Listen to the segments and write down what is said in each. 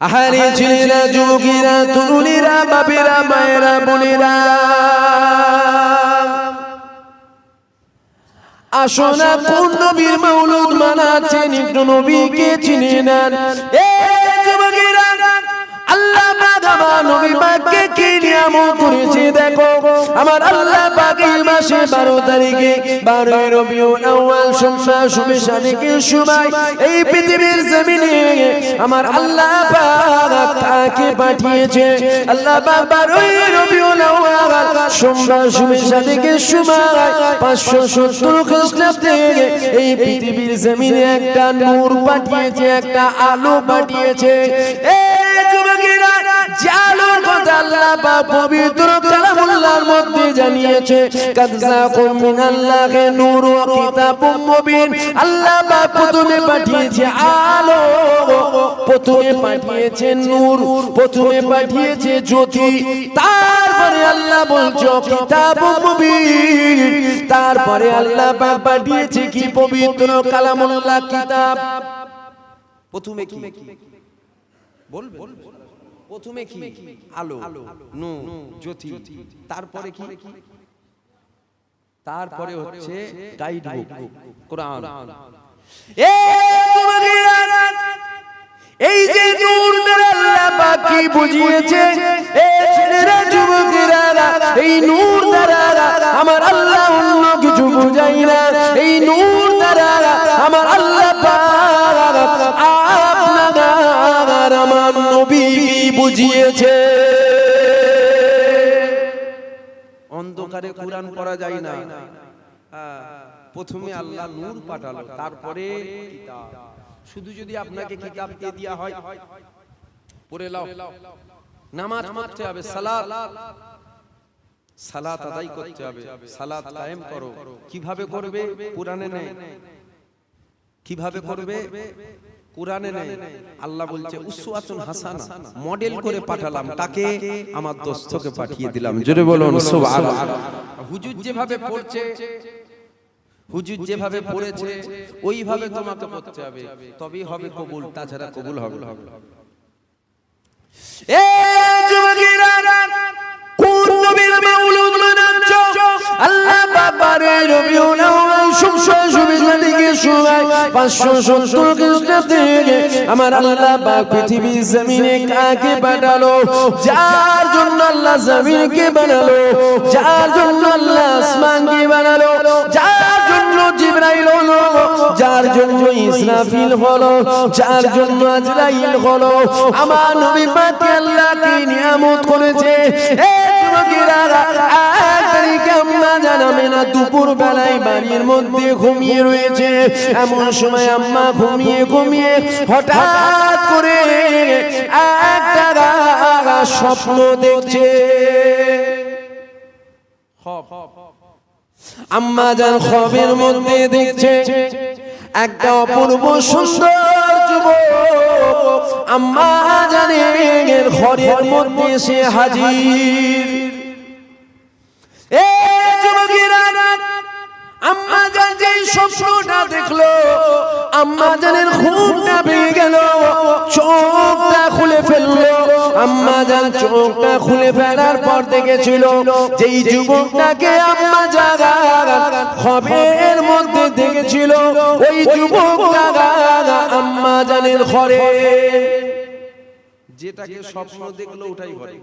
আহারে ছেলেরা যুবকেরা তরুণীরা বাপেরা মায়েরা বোনেরা। আসো না কোন নবীর মৌলুদ মানাচ্ছেন? একটু নবীকে চিনে নেন। এ যুবকেরা নবী পাককে কি নিয়ামত করেছে দেখো। আমার আল্লাহ পাক এই মাসে বারো তারিখে বারোই রবিউল আউয়াল এই পৃথিবীর জমিনে আমার আল্লাহ পাক পাঠিয়েছে। আল্লাহ পাক বারোই রবিউল আউয়াল সোমবার শুভে পাঁচশো সত্তর খ্রিস্টাব্দে এই পৃথিবীর জমিনে একটা নূর পাঠিয়েছে, একটা আলো পাঠিয়েছে। এ যুবকেরা তারপরে আল্লাহ বলছো তারপরে আল্লাহ পাঠিয়েছে কি? পবিত্র কালামুল্লাহ কিতাব। প্রথমে কি? প্রথমে কি? আলো নু জ্যোতি। তারপরে কি? তারপরে হচ্ছে গাইড বুক কোরআন। এই যে নূর দ্বারা আল্লাহ পাক কি বুঝিয়েছে এ ছেলেরা যুবকেরা এই নূর দ্বারা আমার আল্লাহ অন্য কিছু বুঝাই না। এই নূর দ্বারা আমার আল্লাহ বুঝিয়েছে। অন্ধকারে কোরআন পড়া যায় না। হ্যাঁ, প্রথমে আল্লাহ নূর পাঠালো তারপরে শুধু যদি আপনাকে কিতাব দিয়ে দেওয়া হয় পড়ে লাও। নামাজ পড়তে হবে সালাত। সালাত আদায় করতে হবে সালাত কায়েম করো। কীভাবে করবে? কোরআনে নেই। কীভাবে করবে? কোরআনে নেই। আল্লাহ বলছে উসওয়াতুন হাসানা। মডেল করে পাঠালাম তাকে আমার দোস্তকে পাঠিয়ে দিলাম। জোরে বলুন সুবহানাল্লাহ হুজুর যেভাবে পড়ছে হুজুর যেভাবে পড়েছে ওইভাবে তোমাকে পড়তে হবে। তবেই হবে কবুল তাছাড়া কবুল হবে। এ যুবকেরা কোন নবীর মাওলুদ মানাচ্ছ? আল্লাহ বাবারে রবিউল আউয়াল সুবিজা দিকে শুনাই 570 খ্রিস্টাব্দে আমার আল্লাহ পাক পৃথিবীর জমিনে কাকে যার জন্য আল্লাহ জমিনকে বানালো? যার জন্য আল্লাহ আসমানকে বানালো যার জন্য জিবরাইল হলো, যার জন্য ইসরাফিল হলো, যার জন্য আজরাইল হলো। আমার নবী আল্লাহ কি নিয়ামত করেছে। জানাবে না দুপুর বেলায় বাড়ির মধ্যে ঘুমিয়ে রয়েছে। এমন সময় আম্মা ঘুমিয়ে ঘুমিয়ে হঠাৎ করে একটা স্বপ্ন দেখছে। আম্মা যান খবের মধ্যে দেখছে, একটা অপূর্ব সুন্দর যুবক আম্মা মধ্যে সে হাজির। চোখটা খুলে ফেলার পর দেখেছিল যেই যুবকটাকে আম্মা জাগা খবের মধ্যে দেখেছিল, ওই আম্মা জানের ঘরে। যেটাকে স্বপ্ন দেখল, ওটাই ঘরে।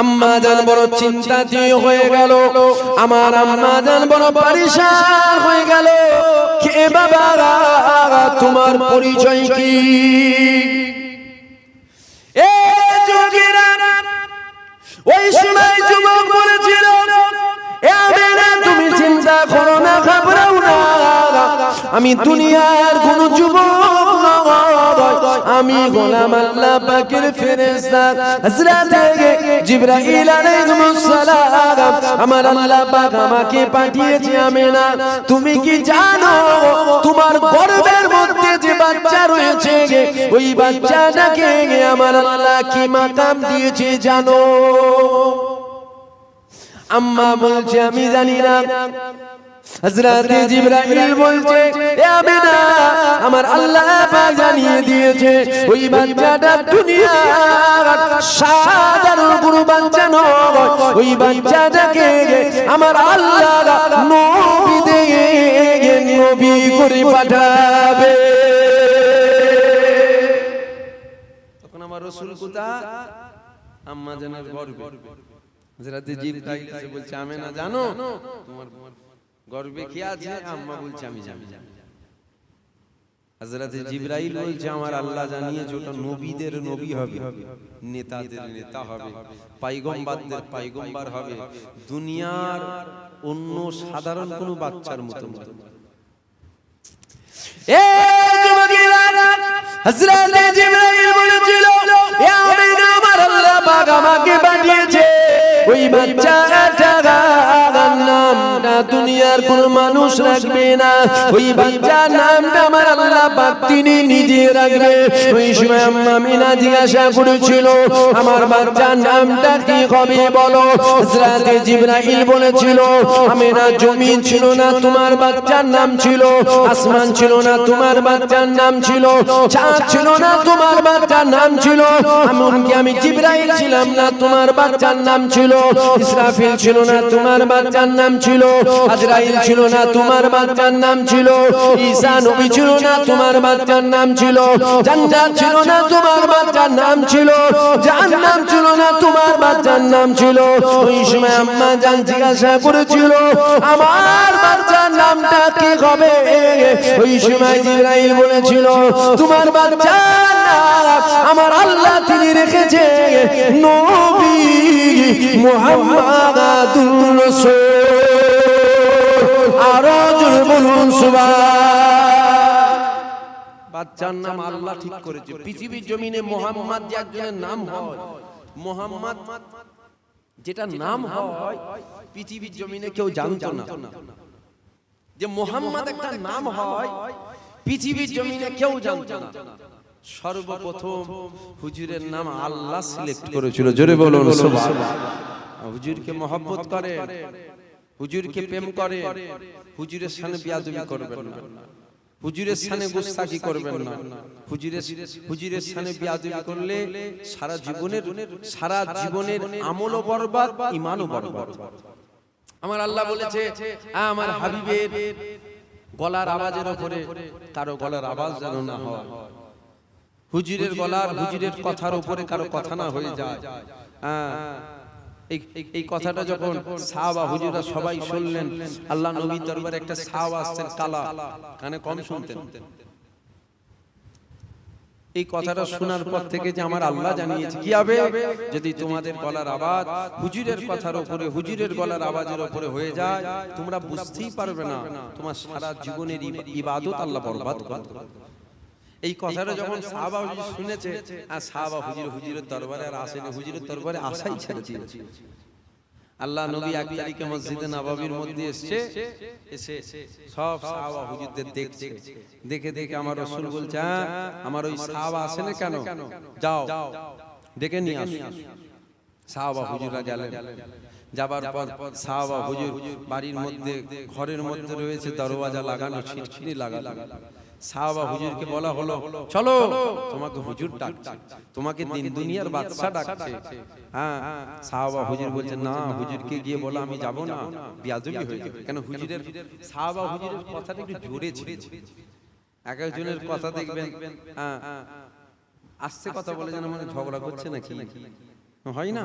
আম্মা জান বড় চিন্তাতীয় হয়ে গেল। আমার আম্মা জান বড় পরিশান হয়ে গেল। কে বাবা তোমার পরিচয় কি? এ যোগীরা ওই সময় যুবক বলেছিল এ তুমি চিন্তা করো না। ঘাবড়াও না। আমি দুনিয়ার কোন যুবক আমি গোলাম আল্লাহ পাকের ফেরেশতা। হযরত জিবরাইল আলাইহিস সালাম আমার আল্লাহ পাক আমাকে পাঠিয়েছে আমেনা। তুমি কি জানো তোমার গর্ভের মধ্যে যে বাচ্চা রয়েছে ওই বাচ্চাটাকে আমার আল্লাহ কি মাকাম দিয়েছে জানো? আম্মা বলছে আমি জানি না। হযরত জিবরাইল বলছে এ আমিনা আমার আল্লাহ পাক জানিয়ে দিয়েছে ওই বাচ্চাটা দুনিয়ার সাধারণ কোনো বাচ্চা নয় ওই বাচ্চাটাকে আমার আল্লাহ নবী দিয়ে নবী করে পাঠাবে। তখন আমার রসুল কোথা আম্মা জানের গর্বে হযরতে জিবরাইল এসে বলছে আমেনা জানো? তোমার গর্বে কি আছে? আম্মা বলছে আমি জানি। হযরতে জিবরাইল বলছে আমার আল্লাহ জানিয়েছে ওটা নবীদের নবী হবে নেতাদের নেতা হবে পাইগম্বারদের পাইগম্বার হবে দুনিয়ার অন্য সাধারণ কোনো বাচ্চার মতো বলেছিল আমার আল্লাহ আমাকে পাঠিয়েছে ওই বাচ্চাটার নামটা দুনিয়ার কোন মানুষ রাখবে না। ওই বাচ্চার নামটা আমার আল্লাহ পাক তিনি নিজে রাখবে। ওই সময় আম্মা মিনা জিজ্ঞাসা করেছিল, আমার বাচ্চার নামটা কি হবে বলো? হযরতে জিবরাইল বলেছিল, আমিনা জমিন ছিল না, তোমার বাচ্চার নাম ছিল। আসমান ছিল না, তোমার বাচ্চার নাম ছিল। চাঁদ ছিল না, তোমার বাচ্চার নাম ছিল। এমনকি আমি জিবরাইল ছিলাম না, তোমার বাচ্চার নাম ছিল। ইসরাফিল ছিল না, তোমার বাচ্চার নাম ছিল। আজরাইল ছিল না, তোমার বাচ্চার নাম ছিল। ঈসা নবী ছিল না, তোমার বাচ্চার নাম ছিল। জান্নাত ছিল না, তোমার বাচ্চার নাম ছিল। জাহান্নাম ছিল না, তোমার বাচ্চার নাম ছিল। ওই সময় আম্মা জান জিজ্ঞাসা করেছিল, আমার বাচ্চার নামটা কি হবে? ওই সময় জিবরাইল বলেছিল, তোমার বাচ্চার নাম আমার আল্লাহ তিনি রেখেছে, নবী মুহাম্মাদুর রাসূল। আরও জোরে বলুন বাচ্চার নাম আল্লাহ ঠিক করেছে। পৃথিবীর জমিনে মোহাম্মদ যে একজনের নাম হয় মোহাম্মদ যেটা নাম হয় পৃথিবীর জমিনে কেউ জানতো না। যে মোহাম্মদ একটা নাম হয় পৃথিবীর জমিনে কেউ জানতো না। সর্বপ্রথম হুজুরের নাম আল্লাহ সিলেক্ট করেছিল। জোরে বলুন হুজুরকে মহব্বত করে হুজুরকে প্রেম করে হুজুরের সামনে বিয়াদবি করবেন না। হুজুরের সামনে গুস্তাখি করবেন না। হুজুরের হুজুরের সামনে বিয়াদবি করলে সারা জীবনের সারা জীবনের আমলও বরবাদ ইমানও বরবাদ। আমার আল্লাহ বলেছে আমার হাবিবের গলার আওয়াজের উপরে কারও গলার আওয়াজ যেন না হয়। হুজুরের গলার হুজুরের কথার উপরে কারও কথা না হয়ে যায়। হ্যাঁ। এই- কথাটা যখন সাহাবা হুজুরা সবাই শুনলেন আল্লাহ নবী দরবারে একটা সাহাবা আসছেন কালা। কানে কম শুনতেন। এই কথাটা শোনার পর থেকে যে আমার আল্লাহ জানিয়েছে কি হবে? যদি তোমাদের গলার আওয়াজ হুজুরের কথার উপরে হুজুরের গলার আওয়াজের উপরে হয়ে যায় তোমরা বুঝতেই পারবে না তোমার সারা জীবনের ইবাদত আল্লাহ বরবাদ করে দেবে। এই কথাটা যখন সাহাবা হুজুর শুনেছে আর সাহাবা হুজুর হুজুরের দরবারে আর আসেনি হুজুরের দরবারে আসাই ছেড়ে দিয়েছে। আল্লাহ নবী এক তারিখে মসজিদে নবাবির মধ্যে এসেছে এসে সব সাহাবা হুজুরদের দেখছে। দেখে দেখে আমার রসুল বলছে হ্যাঁ আমার ওই সাহাবা আসে না কেন? যাও ডেকে নিয়ে আসো। সাহাবা হুজুরা গেলেন। যাবার পর সাহাবা হুজুর বাড়ির মধ্যে ঘরের মধ্যে রয়েছে দরওয়াজা লাগানো ছিটছিনি লাগানো। সাহাবা হুজুরকে বলা হলো চলো তোমাকে হুজুর ডাকছে তোমাকে দিন দুনিয়ার বাদশা ডাকছে। হ্যাঁ সাহাবা হুজুর বলছে না হুজুরকে গিয়ে বলো আমি যাব না। বিয়াদবি হয়ে যাবে কেন হুজুরের সাহাবা হুজুরের কথাটা একটু জোরে ছিল এক একজনের কথা দেখবেন হ্যাঁ আসছে কথা বলে যেন মানে ঝগড়া করছে নাকি? হয় না।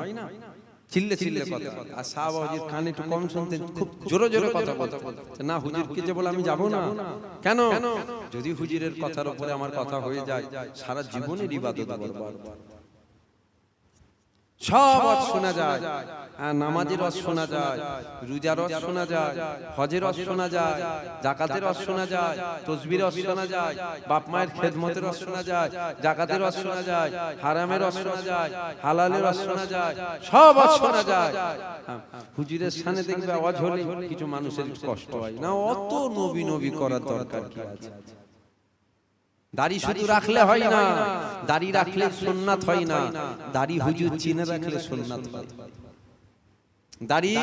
চিল্লে চিল্লে কথা। আর সাহাবা হুজুর কানে একটু কম শুনতেন খুব জোরে জোরে কথা বলতেন। না হুজুরকে যে বলে আমি যাব না কেন? যদি হুজুরের কথার উপরে আমার কথা হয়ে যায় সারা জীবনের ইবাদত বরবাদ। সব শোনা যায়। নামাজের রস শোনা যায় রোজার রস শোনা যায় হজের রস শোনা যায় জাকাতের রস শোনা যায় তসবির রস শোনা যায় বাপ মায়ের খেদমতের রস শোনা যায় জাকাতের রস শোনা যায় হারামের রস শোনা যায় হালালের রস শোনা যায় সব রস শোনা যায় হ্যাঁ, হুজুরের সামনে দেখবে আওয়াজ হলে কিছু মানুষের কষ্ট হয় না অত নবী নবী করার দরকার কি আছে দাড়ি শুধু রাখলে হয় না দাড়ি রাখলে সুন্নাত হয় না দাড়ি হুজুর চিনে রাখলে সুন্নাত হয় দাড়ি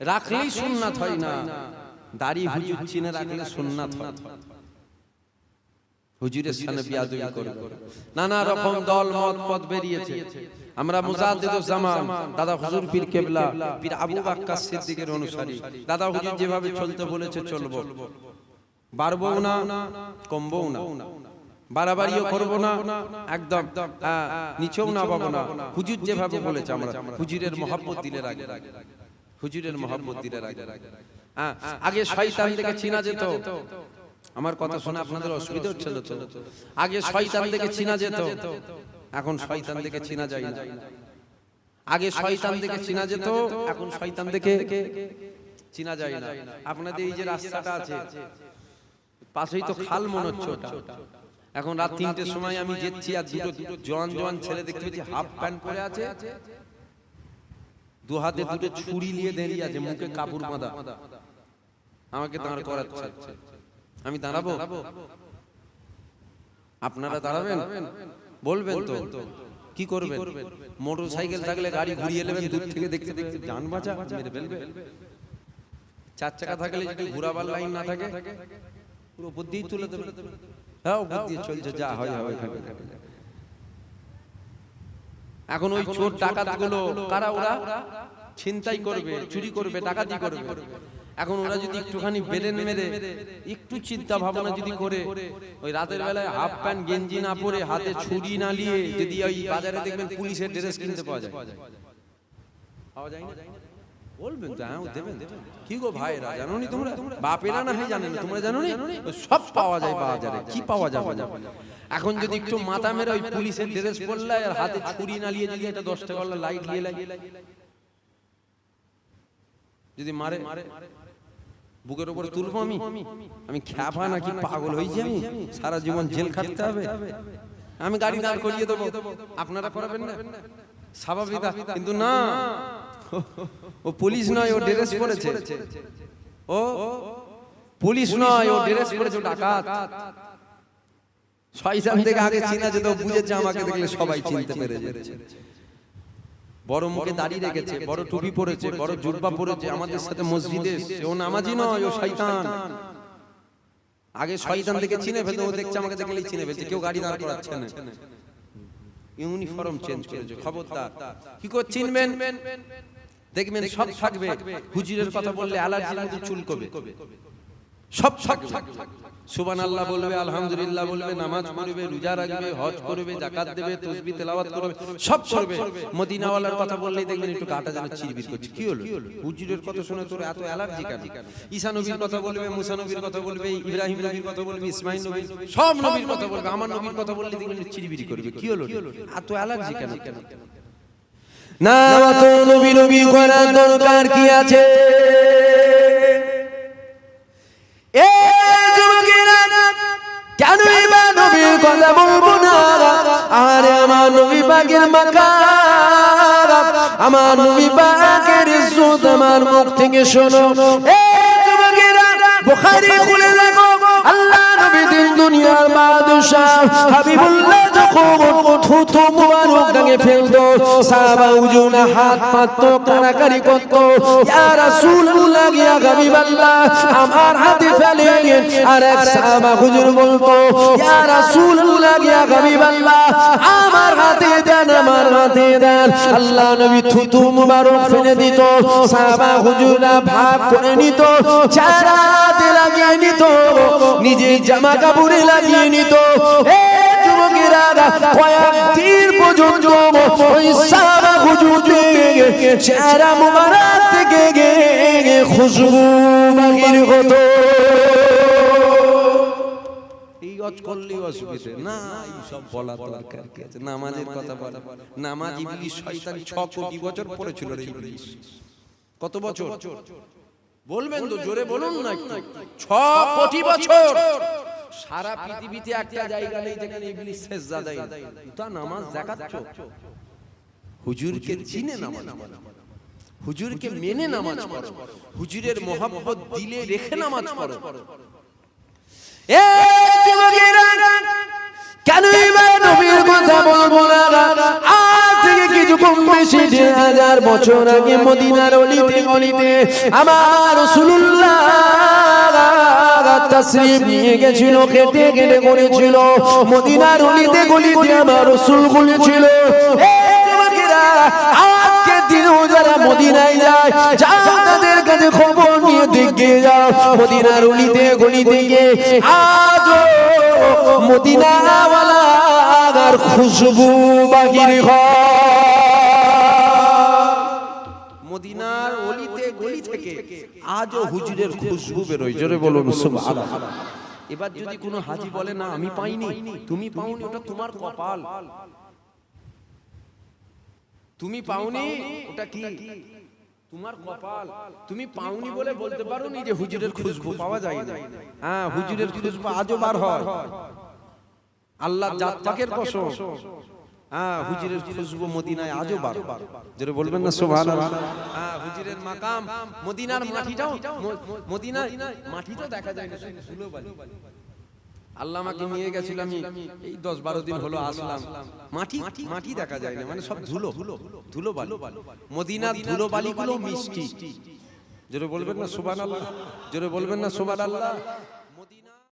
রাখলেই সুন্নাত হয় না। দাড়ি হুজুর চিনে রাখলে সুন্নাত হয়। হুজুরের সামনে বিয়াদবি করবে। নানা রকম দল মত পথ বেরিয়েছে। আমরা মুজাদ্দিদুজ জামান দাদা হুজুর পীর কেবলা পীর আবু বাক্কার সিদ্দিকের অনুসারী। দাদা হুজুর যেভাবে চলতে বলেছে চলবো। বাড়বো না। কমবো না। বাড়াবাড়িও করব না। একদম। নিচেও না পাবো না। হুজুর যেভাবে বলেছে আমরা। হুজুরের মহাব্বত দিলে রাখে হুজুরের মহাব্বত দিলে রাখে হ্যাঁ, আগে। শয়তান থেকে চিনা যেত। আমার কথা শুনে আপনাদের অসুবিধা হচ্ছিল তো। আগে শয়তান থেকে চিনা যেত। এখন শয়তান থেকে চিনা যায় না। আগে শয়তান থেকে চিনা যেত এখন শয়তান থেকে চিনা যায় না। আপনাদের এই যে রাস্তাটা আছে পাশেই তো খাল মনে হচ্ছে ওটা এখন রাত তিনটের সময় আমি যেচ্ছি আর দুটো দুটো জোয়ান জোয়ান ছেলে দেখতে পেয়েছি হাফ প্যান্ট পরে আছে। দু হাতে দুটো ছুরি নিয়ে দাঁড়িয়ে আছে মুখে কাপড় বাঁধা। আমাকে দাঁড় করাচ্ছে। আমি দাঁড়াবো? আপনারা দাঁড়াবেন? বলবেন তো। কি করবেন? মোটর সাইকেল থাকলে গাড়ি ঘুরিয়ে নেবেন দূর থেকে দেখতে দেখতে যান বাঁচা মেরে ফেলবে। চার চাকা থাকলে যদি ঘোরাবার লাইন না থাকে পুরো দিয়েই তুলে দেবেন। হ্যাঁ উপর চলছে যা হয় হবে এখন ওই চোর ডাকাতগুলো কারা ওরা ছিনতাই করবে চুরি করবে ডাকাতি করবে এখন ওরা যদি একটুখানি বেরেন মেরে একটু চিন্তা ভাবনা যদি করে ওই রাতের বেলায় হাফ প্যান্ট গেঞ্জি না পরে হাতে ছুরি না নিয়ে যদি ওই বাজারে দেখবেন পুলিশের ড্রেস কিনতে পাওয়া যায় পাওয়া যায় না বলবেন তো হ্যাঁ দেবেন কি গো ভাইরা জানো নি তোমরা? বাপেরা না হয় জানেন? তোমরা জানো নি সব পাওয়া যায় বাজারে কি পাওয়া যাবে? না এখন যদি একটু মাথা মেরে ওই পুলিশের ড্রেস পরলে আর হাতে ছুরি না নিয়ে যদি এটা দশ টাকা লাইট দিয়ে লাগে যদি মারে বুকের উপরে তুলবো আমি? আমি? খ্যাপা নাকি? পাগল হয়েছি আমি? সারা জীবন জেল খাটতে হবে। আমি গাড়ি দাঁড় করিয়ে দেবো। আপনারা করাবেন না? স্বাভাবিক। কিন্তু না। ও পুলিশ নয় ও ড্রেস পরেছে। ও পুলিশ নয় ও ড্রেস পরেছে ডাকাত। শয়তান থেকে আগে চিনা যেত বুঝেছে আমাকে দেখলে সবাই চিনতে পেরে যাচ্ছে বড় মুখে দাঁড়িয়ে রেখেছে বড় টুপি পরেছে বড় জুব্বা পরেছে আমাদের সাথে মসজিদে। ও নামাজি নয় ও শয়তান। আগে শয়তান থেকে চিনে ফেলতে ও দেখছে আমাকে দেখলেই চিনে ফেলছে কেউ গাড়ি দাঁড় করাচ্ছে না। ইউনিফর্ম চেঞ্জ করেছে খবরদার। কি করে চিনবেন? দেখবেন সব থাকবে। হুজুরের কথা বললে অ্যালার্জির মতো চুলকবে। সব থাকবে। সুবান আল্লাহ বলবে আলহামদুলিল্লাহ বলবে নামাজ পড়বে রোজা রাখবে হজ করবে জাকাত দেবে তসবি তেলাওয়াত করবে। সব করবে। মদিনাওয়ালার কথা বললেই দেখবেন একটু কাটা যেন চিরবির করছে। কি হলো? হুজুরের কথা শুনে তোর এত অ্যালার্জি কেন? ঈসা নবীর কথা বলবে মুসা নবীর কথা বলবে ইব্রাহিম নবীর কথা বলবে ইসমাইল নবীর সব নবীর কথা বলবে আমার নবীর কথা বললে দেখবেন চিরবিরি করবে। কি হলো? এত অ্যালার্জি কেন কেন না নবী নবী করার দরকার কি আছে? কেন এবার নবীর কথা বলব না? আরে আমার নবী পাকের মাকার, আমার নবী পাকের ইজ্জত আমার মুখ থেকে শোনো। এ খুলে দেখো আল্লাহ নবী দিন দুনিয়ার বাদশাহ। হাবিবুল্লাহ যখন থুথু মুবারক গাঙে ফেলতো, সাহাবা উজুনা হাত পাততো, কারাকারি করতো। ইয়া রাসূলুল্লাহ ইয়া হাবিবাল্লাহ আমার হাতে ফেলে সাহাবা হুজুর বলতো, ইয়া রাসূলুল্লাহ, ইয়া আমার হাতে দেন, আমার হাতে দেন। আল্লাহ নবী থুথু মুবারক ফেলে দিত, সাহাবা ভাগ করে নিত চারাতে লাগিয়ে নিত, নিজের জামা কাপড়ে লাগিয়ে নিত। এ যুবকেরা কয়েকদিন পর্যন্ত ওই সাহাবা হুজুর চেহারা মুবারক থেকে খুশবু বাহির হতো না সব বলা দরকার কি আছে? নামাজের কথা বলা। নামাজ ইবলিশ শয়তান 6 কোটি বছর পড়েছিল রে ইবলিশ কত বছর? বলবেন তো, জোরে বলুন না 6 কোটি বছর। সারা পৃথিবীতে একটা জায়গা নেই যেখানে ইবলিশ সেজদা দেয় তা নামাজ দেখাচ্ছ? হুজুরকে চিনে নামাজ পড়ো। হুজুরকে মেনে নামাজ পড়ো। হুজুরের মহাব্বত দিলে রেখে নামাজ পড়ো। এ যুবকেরা কেন এবার নবীর কথা বলব না? আজ থেকে কিছুক্ষণ বেশি দেড় হাজার বছর আগে মদিনার অলিতে গলিতে আমার রসুল্লাহ তাসরিফ নিয়ে গেছিল কেটে কেটে করেছিল। মদিনার অলিতে গলিতে আমার রসুল বলেছিল "এ মদিনায় যায়। তাদের কাছে খবর নিয়ে দেখে যাও। মদিনার মদিনাওয়ালার খুশবু মদিনার অলিতে গলি থেকে আজও হুজুরের খুশবু বেরোয়। জোরে বলুন, সুবহানাল্লাহ। এবার যদি কোনো হাজি বলে, না, আমি পাইনি। তুমি পাওনি, ওটা তোমার কপাল। তুমি পাওনি? ওটা কি? তোমার কপাল। তুমি পাওনি বলে বলতে পারো নি যে হুজুরের খুশবু পাওয়া যায় না হ্যাঁ হুজুরের খুশবু আজও বার হয় আল্লাহ জাত পাকের কসম। হ্যাঁ হুজুরের খুশবু মদিনায় আজও বার। যেটা বলবেন না সুবহানাল্লাহ। হ্যাঁ হুজুরের মাকাম। মদিনার মাটিটাও মদিনার মাটিটাও দেখা যায় না। শুধু ধুলোবালি। আল্লাহ আমাকে নিয়ে গেছিল আমি। এই দশ বারো দিন হলো আসলাম। মাটি মাটি দেখা যায় না মানে সব ধুলো। ধুলো। বালু মদিনা ধুলো বালি গুলো মিষ্টি। জোরে বলবেন না সুবান আল্লাহ জোরে বলবেন না সুবান আল্লাহ